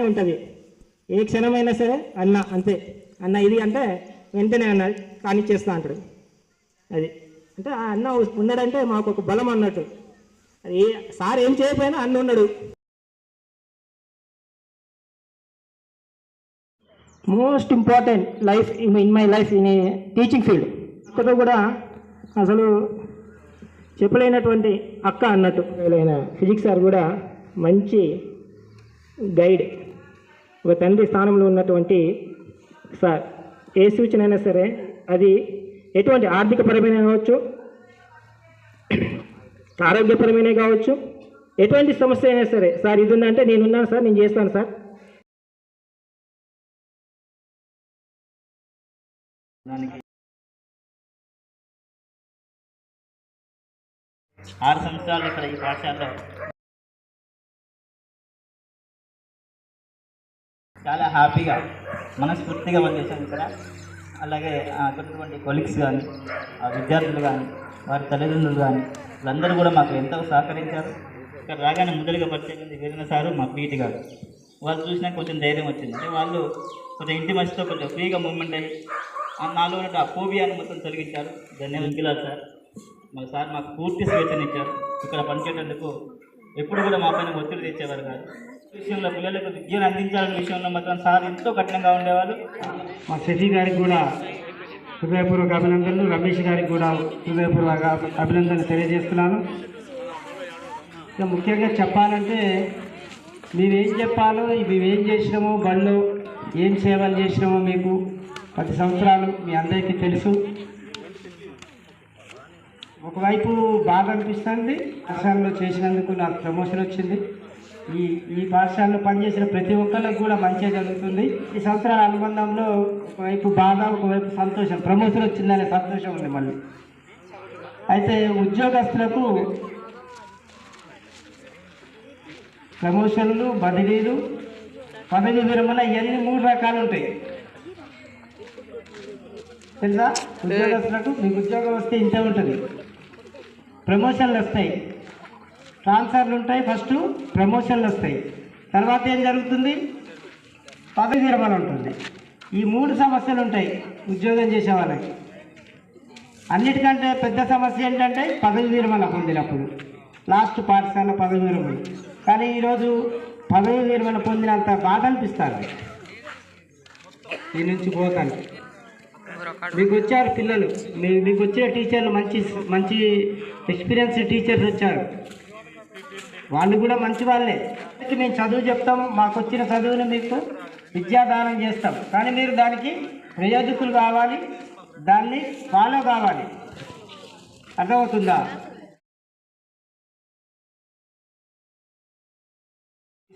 ఉంటుంది. ఏ క్షణమైనా సరే అన్న అంతే. అన్న ఇది అంటే వెంటనే అన్న కానిచ్చేస్తా అంటాడు. అది. అంటే ఆ అన్న ఉన్నాడంటే మాకు ఒక బలం అన్నట్టు. అది ఏ సార్ ఏం చేయకపోయినా అన్న ఉన్నాడు. Most important life in my life in teaching field అక్కతో కూడా అసలు చెప్పలేనటువంటి అక్క అన్నట్టు. వీలైన ఫిజిక్స్ సార్ కూడా మంచి గైడ్. ఒక తండ్రి స్థానంలో ఉన్నటువంటి సార్. ఏ సూచన అయినా సరే అది ఎటువంటి ఆర్థికపరమైన కావచ్చు ఆరోగ్యపరమైన కావచ్చు ఎటువంటి సమస్య అయినా సరే సార్ ఇది ఉందంటే నేను ఉన్నాను సార్ నేను చేస్తాను సార్. ఆరు సంవత్సరాలు ఇక్కడ ఈ పాఠశాలలో చాలా హ్యాపీగా మనస్ఫూర్తిగా పనిచేశాను ఇక్కడ. అలాగే ఆ, కొలీగ్స్ కానీ ఆ విద్యార్థులు కానీ వారి తల్లిదండ్రులు కానీ వీళ్ళందరూ కూడా మాకు ఎంతో సహకరించారు. ఇక్కడ రాగానే ముందరిగా పరిచయం ఉంది వీరన్న సారు మా పీటి గారు. వాళ్ళు చూసినా కొంచెం ధైర్యం వచ్చింది. అంటే వాళ్ళు కొంచెం ఇంటి మధ్యతో కొంచెం ఫ్రీగా మూమెంట్ అయ్యి ఆ నాలో ఉన్న ఆ ఫోబియాను మొత్తం తొలగించారు. ధన్యవాదాలు సార్. మా సార్ మాకు పూర్తి స్వేచ్ఛనిచ్చారు ఇక్కడ పనిచేయడానికి ఎప్పుడు కూడా మా పైన ఒత్తిడి తెచ్చేవారు కాదు. విషయంలో పిల్లలకు విద్యను అందించాలనే విషయంలో మాత్రం సార్ ఎంతో కఠినంగా ఉండేవాళ్ళు మా శశి గారికి కూడా హృదయపూర్వక అభినందనలు రమేష్ గారికి కూడా హృదయపూర్వక అభినందనలు తెలియజేస్తున్నాను. ఇక ముఖ్యంగా చెప్పాలంటే మేమేం చెప్పాలో మేమేం చేసినామో బళ్ళు ఏం సేవలు చేసినామో మీకు పది సంవత్సరాలు మీ అందరికీ తెలుసు. ఒకవైపు బాగా అనిపిస్తుంది పాఠశాలలో చేసినందుకు నాకు ప్రమోషన్ వచ్చింది. ఈ ఈ పాఠశాలలో పనిచేసిన ప్రతి ఒక్కరికి కూడా మంచిగా జరుగుతుంది. ఈ సంవత్సరాల అనుబంధంలో ఒకవైపు బాధ ఒకవైపు సంతోషం. ప్రమోషన్ వచ్చిందనే సంతోషం ఉంది మళ్ళీ. అయితే ఉద్యోగస్తులకు ప్రమోషన్లు బదిలీలు పదవి విరమణ ఇవన్నీ మూడు రకాలు ఉంటాయి. తెలుసా? ఉద్యోగస్తులకు మీకు ఉద్యోగం వస్తే ఇంతే ఉంటుంది. ప్రమోషన్లు వస్తాయి. ట్రాన్స్ఫర్లు ఉంటాయి. ఫస్ట్ ప్రమోషన్లు వస్తాయి. తర్వాత ఏం జరుగుతుంది? పదవి విరమణ ఉంటుంది. ఈ మూడు సమస్యలు ఉంటాయి ఉద్యోగం చేసే వాళ్ళకి. అన్నిటికంటే పెద్ద సమస్య ఏంటంటే పదవి విరమణ పొందినప్పుడు. లాస్ట్ పాఠశాల పదవి విరమణ. కానీ ఈరోజు పదవి విరమణ పొందినంత బాధ అనిపిస్తారు ఈ నుంచి పోతాను. మీకు వచ్చారు పిల్లలు. మీకు వచ్చే టీచర్లు మంచి మంచి ఎక్స్పీరియన్స్ టీచర్స్ వచ్చారు. వాళ్ళు కూడా మంచి వాళ్ళే. మేము చదువు చెప్తాం మాకు వచ్చిన చదువును మీకు విద్యాదానం చేస్తాం. కానీ మీరు దానికి ప్రయోజకులు కావాలి దాన్ని ఫాలో కావాలి. అర్థమవుతుందా?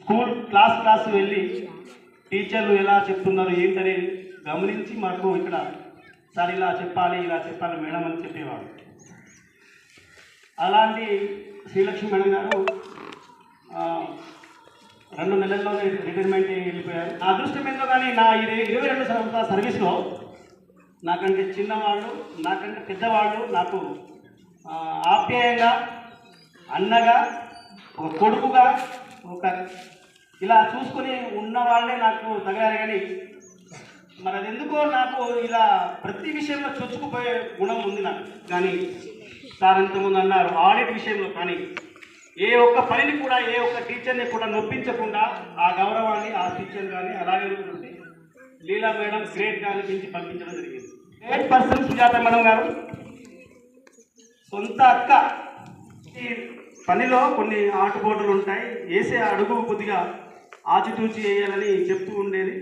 స్కూల్ క్లాస్ క్లాస్ వెళ్ళి టీచర్లు ఎలా చెప్తున్నారు ఏంటనేది గమనించి మాకు ఇక్కడ సార్ ఇలా చెప్పాలి ఇలా చెప్పాలి మేడం అని చెప్పేవాడు అలాంటి శ్రీలక్ష్మి మేడం గారు రెండు నెలల్లోనే రిటైర్మెంట్ వెళ్ళిపోయారు. నా అదృష్టం ఏందో కానీ నా ఇరవై ఇరవై రెండు సంవత్సరాల సర్వీస్లో నాకంటే చిన్నవాళ్ళు నాకంటే పెద్దవాళ్ళు నాకు ఆప్యాయంగా అన్నగా ఒక కొడుకుగా ఒక ఇలా చూసుకొని ఉన్న వాళ్ళే నాకు తగిలారు కానీ మరి అది ఎందుకో నాకు ఇలా ప్రతి విషయంలో చొచ్చుకుపోయే గుణం ఉంది నాకు. కానీ సార్ ఇంతకుముందు అన్నారు ఆడిట్ విషయంలో కానీ ఏ ఒక్క పనిని కూడా ఏ ఒక్క టీచర్ని కూడా నొప్పించకుండా ఆ గౌరవాన్ని ఆ టీచర్ కానీ అలాగే ఉంటుంది లీలా మేడం గ్రేట్ కానీ నుంచి పంపించడం జరిగింది. గ్రేట్ పర్సన్ సుజాత మేడం గారు. సొంత అక్క. ఈ పనిలో కొన్ని ఆటుపోటులు ఉంటాయి. వేసే అడుగు కొద్దిగా ఆచితూచి వేయాలని చెప్తూ ఉండేది.